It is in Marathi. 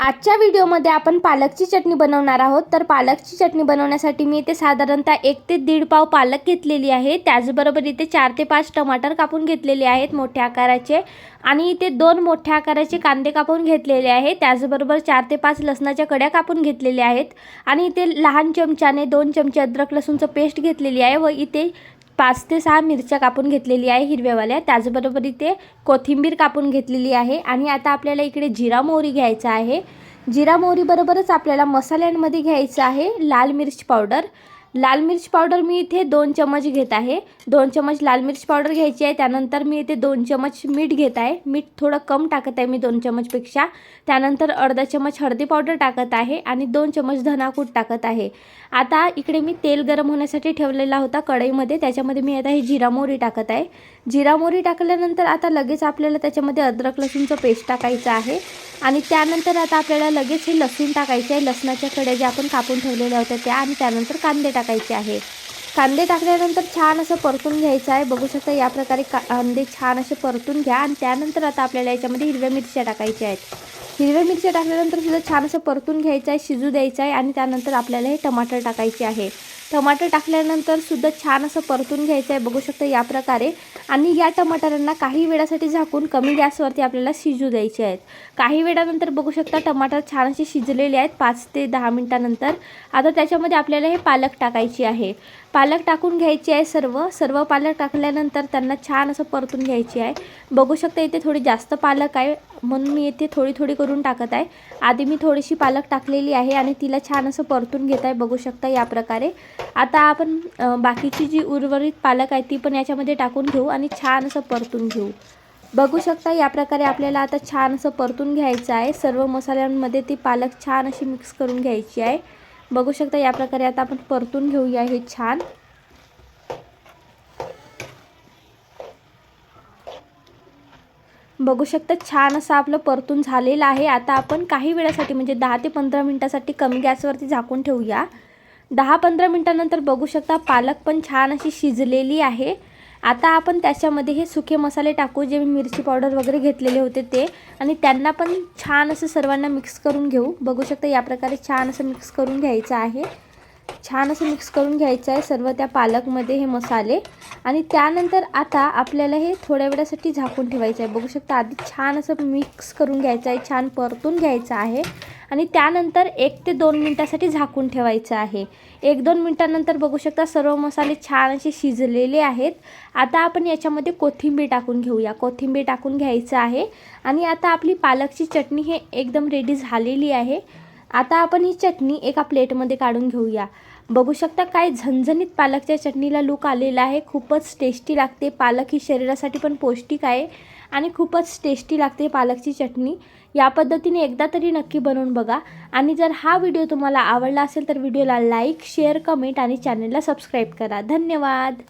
आजच्या व्हिडिओमध्ये आपण पालकची चटणी बनवणार आहोत. तर पालकची चटणी बनवण्यासाठी मी इथे साधारणतः एक ते दीड पाव पालक घेतलेली आहे. त्याचबरोबर इथे चार ते पाच टमाटर कापून घेतलेले आहेत मोठ्या आकाराचे. आणि इथे दोन मोठ्या आकाराचे कांदे कापून घेतलेले आहे. त्याचबरोबर चार ते पाच लसणाच्या कड्या कापून घेतलेल्या आहेत. आणि इथे लहान चमच्याने दोन चमचे अद्रक लसूणचं पेस्ट घेतलेली आहे व इथे पाच ते सहा मिरच्या कापून घेतलेली आहे हिरव्यावाल्या. त्याचबरोबर इथे कोथिंबीर कापून घेतलेली आहे. आणि आता आपल्याला इकडे जिरा मोहरी घ्यायचा आहे. जिरा मोहरीबरोबरच आपल्याला मसाल्यांमध्ये घ्यायचं आहे लाल मिर्च पावडर. लाल मिर्च पावडर मी इथे दोन चमच घेत आहे. दोन चमच लाल मिर्च पावडर घ्यायची आहे. त्यानंतर मी इथे दोन चमच मीठ घेत आहे. मीठ थोडं कम टाकत आहे मी दोन चमचपेक्षा त्यानंतर अर्धा चमच हळदी पावडर टाकत आहे आणि दोन चमच धनाकूट टाकत आहे. आता इकडे मी तेल गरम होण्यासाठी ठेवलेला होता कढईमध्ये. त्याच्यामध्ये मी आता ही जिरा मोहरी टाकत आहे. जिरा मोहरी टाकल्यानंतर आता लगेच आपल्याला त्याच्यामध्ये अद्रक लसूणचं पेस्ट टाकायचं आहे. आणि त्यानंतर आता आपल्याला लगेच हे लसूण टाकायचे आहे. लसणाच्या कड्या ज्या आपण कापून ठेवलेल्या होत्या त्या आणि त्यानंतर कांदे टाकायचे आहे. कांदे टाकल्यानंतर छान असं परतून घ्यायचं आहे. बघू शकता या प्रकारे कांदे छान असे परतून घ्या आणि त्यानंतर आता आपल्याला याच्यामध्ये हिरव्या मिरच्या टाकायच्या आहेत. हिरव्या मिरच्या टाकल्यानंतर सुद्धा छान असं परतून घ्यायचं आहे शिजू द्यायचं आहे आणि त्यानंतर आपल्याला हे टमाटर टाकायचे आहे. टमाटर टाकल्यानंतर सुद्धा छान असं परतून घ्यायचं आहे. बघू शकता या प्रकारे. आणि या टमाटरांना काही वेळासाठी झाकून कमी गॅसवरती आपल्याला शिजू द्यायचे आहेत. काही वेळानंतर बघू शकता टमाटर छान असे शिजलेले आहेत. पाच ते दहा मिनटानंतर. आता त्याच्यामध्ये आपल्याला हे पालक टाकायची आहे. पालक टाकून घ्यायची आहे सर्व. सर्व पालक टाकल्यानंतर त्यांना छान असं परतून घ्यायची आहे. बघू शकता इथे थोडी जास्त पालक आहे. म्हणून मी इथे थोडी थोडी करून टाकत आहे. आधी मी थोडीशी पालक टाकलेली आहे आणि तिला छान असं परतून घेत आहे. बघू शकता या प्रकारे. आता आपण बाकीची जी उर्वरित पालक आहे ती पण याच्यामध्ये टाकून घेऊ आणि छान असं परतून घेऊ. बघू शकता या प्रकारे आपल्याला आता छान असं परतून घ्यायचं आहे. सर्व मसाल्यांमध्ये ती पालक छान अशी मिक्स करून घ्यायची आहे. बघू शकता या प्रकारे आता आपण परतून घेऊया हे छान. बघू शकता छान असं आपलं परतून झालेलं आहे. आता आपण काही वेळासाठी म्हणजे दहा ते पंधरा मिनटासाठी कमी गॅसवरती झाकून ठेवूया. दहा पंधरा मिनटानंतर बघू शकता पालक पण छान अशी शिजलेली आहे. आता आपण त्याच्यामध्ये हे सुके मसाले टाकू जे मी मिरची पावडर वगैरे घेतलेले होते ते. आणि त्यांना पण छान असं सर्वांना मिक्स करून घेऊ. बघू शकता या प्रकारे छान असं मिक्स करून घ्यायचं आहे. छान असं मिक्स करून घ्यायचं आहे. सर्व त्या पालकमध्ये हे मसाले. आणि त्यानंतर आता आपल्याला हे थोड्या वेळासाठी झाकून ठेवायचं आहे. बघू शकता आधी छान असं मिक्स करून घ्यायचं आहे. छान परतून घ्यायचं आहे. आणि त्यानंतर एक ते दोन मिनटासाठी झाकून ठेवायचं आहे. एक दोन मिनटानंतर बघू शकता सर्व मसाले छान असे शिजलेले आहेत. आता आपण याच्यामध्ये कोथिंबीर टाकून घेऊया. कोथिंबीर टाकून घ्यायचं आहे. आणि आता आपली पालकची चटणी हे एकदम रेडी झालेली आहे. आता आपण ही चटणी एका प्लेटमध्ये काढून घेऊया. बघू शकता काय झणझणीत पालकच्या चटणीला लूक आलेला आहे. खूपच टेस्टी लागते. पालक ही शरीरासाठी पण पौष्टिक आहे. आणि खूपच टेस्टी लागते पालकची चटणी. या पद्धतीने एकदा तरी नक्की बनवून बघा. आणि जर हा व्हिडिओ तुम्हाला आवडला असेल तर व्हिडिओला लाईक शेअर कमेंट आणि चॅनलला सबस्क्राईब करा. धन्यवाद.